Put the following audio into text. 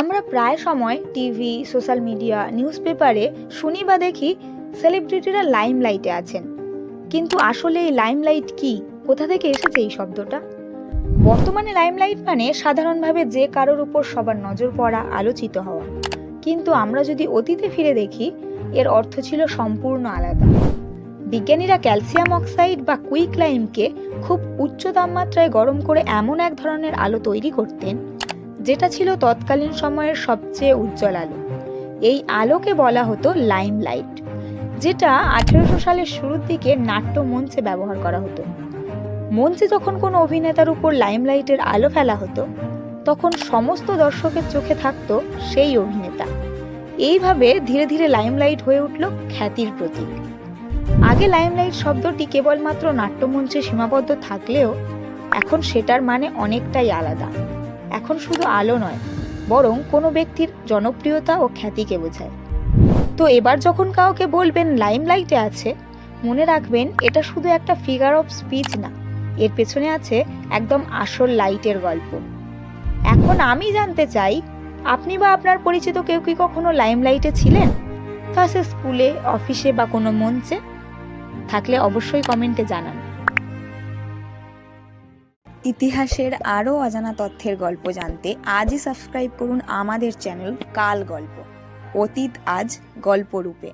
আমরা প্রায় সময় টিভি, সোশ্যাল মিডিয়া নিউজ পেপারে শুনি বা দেখি সেলিব্রিটিরা লাইমলাইটে আছেন। কিন্তু আসলে এই লাইমলাইট কি? কোথা থেকে এসেছে এই শব্দটা? বর্তমানে লাইমলাইট মানে সাধারণভাবে যে কারোর উপর সবার নজর পড়া, আলোচিত হওয়া। কিন্তু আমরা যদি অতীতে ফিরে দেখি, এর অর্থ ছিল সম্পূর্ণ আলাদা। বিজ্ঞানীরা ক্যালসিয়াম অক্সাইড বা কুইক লাইমকে খুব উচ্চ তাপমাত্রায় গরম করে এমন এক ধরনের আলো তৈরি করতেন যেটা ছিল তৎকালীন সময়ের সবচেয়ে উজ্জ্বল আলো। এই আলোকে বলা হতো লাইম লাইট যেটা আঠেরোশো সালের শুরুর দিকে নাট্য মঞ্চে ব্যবহার করা হতো। মঞ্চে যখন কোনো অভিনেতার উপর লাইমলাইটের আলো ফেলা হতো, তখন সমস্ত দর্শকের চোখে থাকতো সেই অভিনেতা। এইভাবে ধীরে ধীরে লাইমলাইট হয়ে উঠল খ্যাতির প্রতীক। আগে লাইমলাইট শব্দটি কেবলমাত্র নাট্যমঞ্চে সীমাবদ্ধ থাকলেও, এখন সেটার মানে অনেকটাই আলাদা। এখন শুধু আলো নয়, বরং কোনো ব্যক্তির জনপ্রিয়তা ও খ্যাতিকে বোঝায়। তো এবার যখন কাউকে বলবেন লাইমলাইটে আছে, মনে রাখবেন এটা শুধু একটা ফিগার অফ স্পিচ না, এর পেছনে আছে একদম আসল লাইটের গল্প। এখন আমি জানতে চাই, আপনি বা আপনার পরিচিত কেউ কি কখনো লাইমলাইটে ছিলেন? তা সে স্কুলে, অফিসে বা কোনো মঞ্চে? থাকলে অবশ্যই কমেন্টে জানান। ইতিহাসের আরও অজানা তথ্যের গল্প জানতে আজই সাবস্ক্রাইব করুন আমাদের চ্যানেল কাল গল্প। অতীত আজ গল্পরূপে।